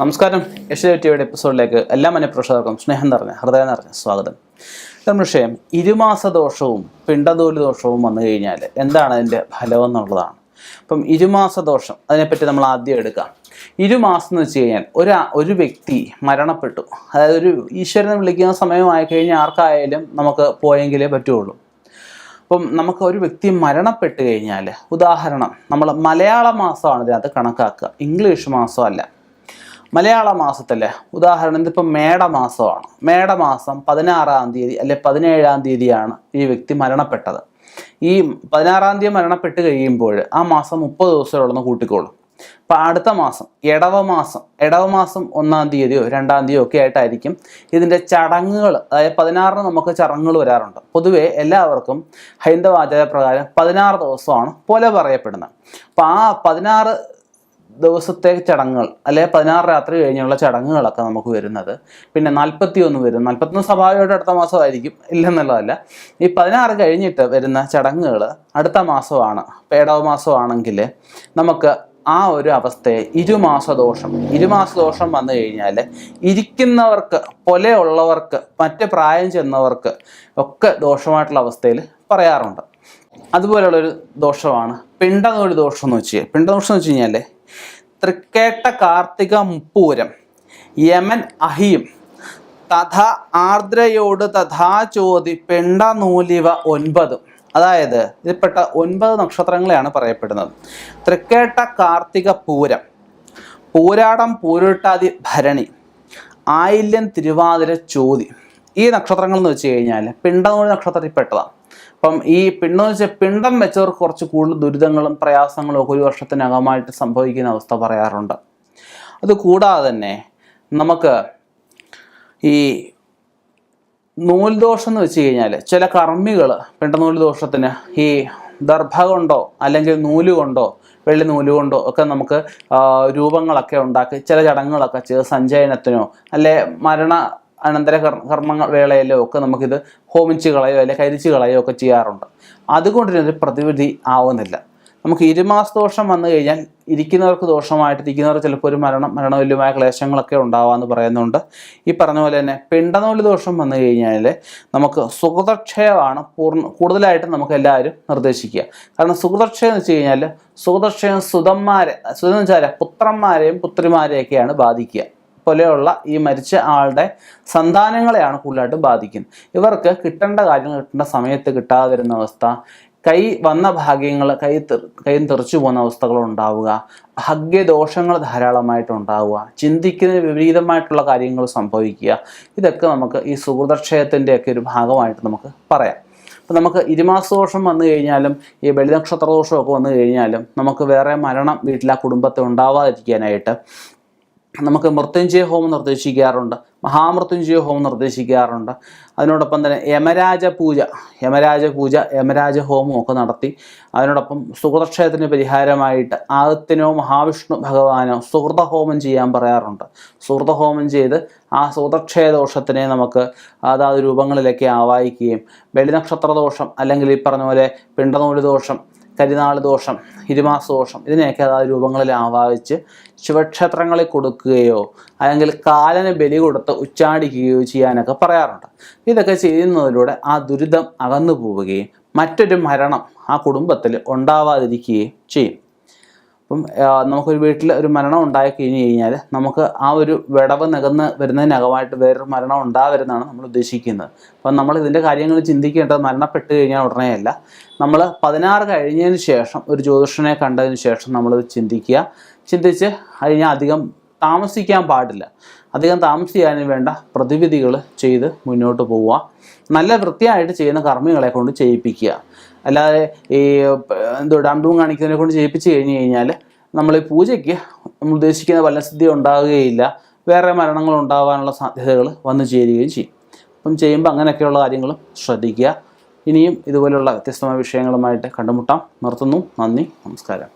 നമസ്കാരം. യശോ ടിവിയുടെ എപ്പിസോഡിലേക്ക് എല്ലാ മനഃപ്രേക്ഷകർക്കും സ്നേഹം നിറഞ്ഞ ഹൃദയം നിറഞ്ഞ സ്വാഗതം. നമ്മൾ വിഷയം ഇരുമാസ ദോഷവും പിണ്ടതോലി ദോഷവും വന്നു കഴിഞ്ഞാൽ എന്താണ് അതിന്റെ ഫലം എന്നുള്ളതാണ്. അപ്പം ഇരുമാസ ദോഷം അതിനെപ്പറ്റി നമ്മൾ ആദ്യം എടുക്കാം. ഇരുമാസം എന്ന് വെച്ച് കഴിഞ്ഞാൽ ഒരു ഒരു വ്യക്തി മരണപ്പെട്ടു. അതായത് ഒരു ഈശ്വരനെ വിളിക്കുന്ന സമയമായി കഴിഞ്ഞാൽ ആർക്കായാലും നമുക്ക് പോയെങ്കിലേ പറ്റുള്ളൂ. അപ്പം നമുക്ക് ഒരു വ്യക്തി മരണപ്പെട്ട് കഴിഞ്ഞാൽ ഉദാഹരണം നമ്മൾ മലയാള മാസമാണ് ഇതിനകത്ത് കണക്കാക്കുക. ഇംഗ്ലീഷ് മാസമല്ല. മലയാള മാസത്തിൽ ഉദാഹരണം ഇതിപ്പോൾ മേടമാസമാണ്. മേടമാസം പതിനാറാം തീയതി അല്ലെ പതിനേഴാം തീയതിയാണ് ഈ വ്യക്തി മരണപ്പെട്ടത്. ഈ പതിനാറാം തീയതി മരണപ്പെട്ട് കഴിയുമ്പോൾ ആ മാസം മുപ്പത് ദിവസമുള്ളതെന്ന് കൂട്ടിക്കോളും. അപ്പം അടുത്ത മാസം ഇടവ മാസം ഇടവ മാസം ഒന്നാം തീയതിയോ രണ്ടാം തീയതിയോ ഒക്കെ ആയിട്ടായിരിക്കും ഇതിന്റെ ചടങ്ങുകൾ അതായത് പതിനാറിന് നമുക്ക് ചടങ്ങുകൾ വരാറുണ്ട്. പൊതുവെ എല്ലാവർക്കും ഹൈന്ദവ ആചാരപ്രകാരം പതിനാറ് ദിവസമാണ് പോലെ പറയപ്പെടുന്നത്. അപ്പോൾ ആ പതിനാറ് ദിവസത്തെ ചടങ്ങുകൾ അല്ലെ പതിനാറ് രാത്രി കഴിഞ്ഞുള്ള ചടങ്ങുകളൊക്കെ നമുക്ക് വരുന്നത്. പിന്നെ നാൽപ്പത്തി ഒന്ന് വരും. നാൽപ്പത്തൊന്ന് സ്വാഭാവികമായിട്ട് അടുത്ത മാസമായിരിക്കും. ഇല്ലെന്നുള്ളതല്ല. ഈ പതിനാറ് കഴിഞ്ഞിട്ട് വരുന്ന ചടങ്ങുകൾ അടുത്ത മാസമാണ്. പേടവ മാസമാണെങ്കിൽ നമുക്ക് ആ ഒരു അവസ്ഥയെ ഇരുമാസ ദോഷം ഇരുമാസ ദോഷം വന്നു കഴിഞ്ഞാൽ ഇരിക്കുന്നവർക്ക് പൊലയുള്ളവർക്ക് മറ്റ് പ്രായം ചെന്നവർക്ക് ഒക്കെ ദോഷമായിട്ടുള്ള അവസ്ഥയിൽ പറയാറുണ്ട്. അതുപോലെയുള്ളൊരു ദോഷമാണ് പിണ്ടനൂൽ ദോഷം എന്ന് വെച്ച് പിണ്ടദോഷം എന്ന് വെച്ച് കഴിഞ്ഞാൽ തൃക്കേട്ട കാർത്തിക മുപ്പൂരം യമൻ അഹിയും തഥ ആർദ്രയോട് തഥാ ചോതി പെണ്ട നൂലിവ ഒൻപതും. അതായത് ഇതിൽപ്പെട്ട ഒൻപത് നക്ഷത്രങ്ങളെയാണ് പറയപ്പെടുന്നത്. തൃക്കേട്ട കാർത്തിക പൂരം പൂരാടം പൂരുട്ടാതി ഭരണി ആയില്യം തിരുവാതിര ചോതി ഈ നക്ഷത്രങ്ങൾ എന്ന് വെച്ച് കഴിഞ്ഞാൽ പിണ്ടനൂൽ നക്ഷത്രത്തിൽപ്പെട്ടതാണ് അപ്പം ഈ പിണ്ടം എന്ന് വെച്ചാൽ പിണ്ടം വെച്ചവർക്ക് കുറച്ച് കൂടുതൽ ദുരിതങ്ങളും പ്രയാസങ്ങളും ഒക്കെ ഒരു വർഷത്തിനകമായിട്ട് സംഭവിക്കുന്ന അവസ്ഥ പറയാറുണ്ട്. അത് കൂടാതെ തന്നെ നമുക്ക് ഈ നൂൽദോഷം എന്ന് വെച്ച് കഴിഞ്ഞാൽ ചില കർമ്മികൾ പിണ്ടനൂൽ ദോഷത്തിന് ഈ ദർഭ കൊണ്ടോ അല്ലെങ്കിൽ നൂൽ കൊണ്ടോ വെള്ളി നൂൽ കൊണ്ടോ ഒക്കെ നമുക്ക് രൂപങ്ങളൊക്കെ ഉണ്ടാക്കി ചില ചടങ്ങുകളൊക്കെ ചെയ്ത് സഞ്ചയനത്തിനോ അല്ലെ മരണ അനന്തര കർമ്മ വേളയിലോ ഒക്കെ നമുക്കിത് ഹോമിച്ച് കളയോ അല്ലെങ്കിൽ കരിച്ച് കളയോ ഒക്കെ ചെയ്യാറുണ്ട്. അതുകൊണ്ട് ഇതിനൊരു പ്രതിവിധി ആവുന്നില്ല. നമുക്ക് ഇരുമാസ ദോഷം വന്നു കഴിഞ്ഞാൽ ഇരിക്കുന്നവർക്ക് ദോഷമായിട്ട് ഇരിക്കുന്നവർ ചിലപ്പോൾ ഒരു മരണം മരണതുല്യമായ ക്ലേശങ്ങളൊക്കെ ഉണ്ടാവാമെന്ന് പറയുന്നുണ്ട്. ഈ പറഞ്ഞ പോലെ തന്നെ പിണ്ടനൂൽ ദോഷം വന്നു കഴിഞ്ഞാൽ നമുക്ക് സുഖതക്ഷയമാണ് പൂർണ കൂടുതലായിട്ടും നമുക്ക് എല്ലാവരും നിർദ്ദേശിക്കുക. കാരണം സുഖതക്ഷയം എന്ന് വെച്ച് കഴിഞ്ഞാൽ സുഖതക്ഷയം സുതന്മാരെ സുതം എന്ന് വെച്ചാൽ പുത്രന്മാരെയും പുത്രിമാരെയൊക്കെയാണ് ബാധിക്കുക. പോലെയുള്ള ഈ മരിച്ച ആളുടെ സന്താനങ്ങളെയാണ് കൂടുതലായിട്ട് ബാധിക്കുന്നത്. ഇവർക്ക് കിട്ടേണ്ട കാര്യങ്ങൾ കിട്ടേണ്ട സമയത്ത് കിട്ടാതെ വരുന്ന അവസ്ഥ കൈ വന്ന ഭാഗ്യങ്ങൾ കൈ കൈ തെറിച്ചു പോകുന്ന അവസ്ഥകൾ ഉണ്ടാവുക ഭാഗ്യദോഷങ്ങൾ ധാരാളമായിട്ട് ഉണ്ടാവുക ചിന്തിക്കുന്നതിന് വിപരീതമായിട്ടുള്ള കാര്യങ്ങൾ സംഭവിക്കുക. ഇതൊക്കെ നമുക്ക് ഈ സുഹൃതക്ഷയത്തിന്റെയൊക്കെ ഒരു ഭാഗമായിട്ട് നമുക്ക് പറയാം. അപ്പം നമുക്ക് ഇരുമാസദോഷം വന്നു കഴിഞ്ഞാലും ഈ ബലിനക്ഷത്ര ദോഷമൊക്കെ വന്നു കഴിഞ്ഞാലും നമുക്ക് വേറെ മരണം വീട്ടിൽ ആ കുടുംബത്തെ ഉണ്ടാവാതിരിക്കാനായിട്ട് നമുക്ക് മൃത്യുഞ്ജയ ഹോമം നിർദ്ദേശിക്കാറുണ്ട്. മഹാമൃത്യുഞ്ജയ ഹോമം നിർദ്ദേശിക്കാറുണ്ട്. അതിനോടൊപ്പം തന്നെ യമരാജ പൂജ യമരാജ പൂജ യമരാജ ഹോമം ഒക്കെ നടത്തി. അതിനോടൊപ്പം സുഹൃതക്ഷയത്തിന് പരിഹാരമായിട്ട് ആദിത്യനോ മഹാവിഷ്ണു ഭഗവാനോ സുഹൃത ഹോമം ചെയ്യാൻ പറയാറുണ്ട്. സുഹൃത ഹോമം ചെയ്ത് ആ സുഹൃതക്ഷയ ദോഷത്തിനെ നമുക്ക് അതാത് രൂപങ്ങളിലേക്ക് ആവാഹിക്കുകയും വെളിനക്ഷത്ര ദോഷം അല്ലെങ്കിൽ ഈ പറഞ്ഞ പോലെ പിണ്ടനൂൽ ദോഷം കരിനാൾ ദോഷം ഇരുമാസ ദോഷം ഇതിനെയൊക്കെ അതായത് രൂപങ്ങളിൽ ആവാഹിച്ച് ശിവക്ഷേത്രങ്ങളിൽ കൊടുക്കുകയോ അല്ലെങ്കിൽ കാലന് ബലി കൊടുത്ത് ഉച്ചാടിക്കുകയോ ചെയ്യാനൊക്കെ പറയാറുണ്ട്. ഇതൊക്കെ ചെയ്യുന്നതിലൂടെ ആ ദുരിതം അകന്നു പോവുകയും മറ്റൊരു മരണം ആ കുടുംബത്തിൽ ഉണ്ടാവാതിരിക്കുകയും ചെയ്യും. അപ്പം ആ, നമുക്കൊരു വീട്ടിൽ ഒരു മരണം ഉണ്ടായി കഴിഞ്ഞ് കഴിഞ്ഞാൽ നമുക്ക് ആ ഒരു വിടവ് നികന്ന് വരുന്നതിനകമായിട്ട് വേറൊരു മരണം ഉണ്ടാവരുന്നാണ് നമ്മൾ ഉദ്ദേശിക്കുന്നത്. അപ്പം നമ്മൾ ഇതിന്റെ കാര്യങ്ങൾ ചിന്തിക്കേണ്ടത് മരണപ്പെട്ട് കഴിഞ്ഞാൽ ഉടനെയല്ല നമ്മൾ പതിനാറ് കഴിഞ്ഞതിന് ശേഷം ഒരു ജ്യോതിഷനെ കണ്ടതിന് ശേഷം നമ്മളിത് ചിന്തിക്കുക. ചിന്തിച്ച് കഴിഞ്ഞാൽ അധികം താമസിക്കാൻ പാടില്ല. അധികം താമസിക്കാനും വേണ്ട. പ്രതിവിധികൾ ചെയ്ത് മുന്നോട്ട് പോവുക. നല്ല വൃത്തിയായിട്ട് ചെയ്യുന്ന കർമ്മികളെ കൊണ്ട് ചെയ്യിപ്പിക്കുക. അല്ലാതെ ഈ എന്തോ ഡംഡും കാണിക്കുന്നതിനെ കൊണ്ട് ചെയ്യിപ്പിച്ച് കഴിഞ്ഞ് കഴിഞ്ഞാൽ നമ്മൾ ഈ പൂജയ്ക്ക് നമ്മൾ ഉദ്ദേശിക്കുന്ന ഫലസിദ്ധി ഉണ്ടാവുകയില്ല വേറെ മരണങ്ങൾ ഉണ്ടാകാനുള്ള സാധ്യതകൾ വന്നു ചേരുകയും ചെയ്യും. അപ്പം ചെയ്യുമ്പോൾ അങ്ങനെയൊക്കെയുള്ള കാര്യങ്ങളും ശ്രദ്ധിക്കുക. ഇനിയും ഇതുപോലുള്ള വ്യത്യസ്തമായ വിഷയങ്ങളുമായിട്ട് കണ്ടുമുട്ടാം. നിർത്തുന്നു. നന്ദി. നമസ്കാരം.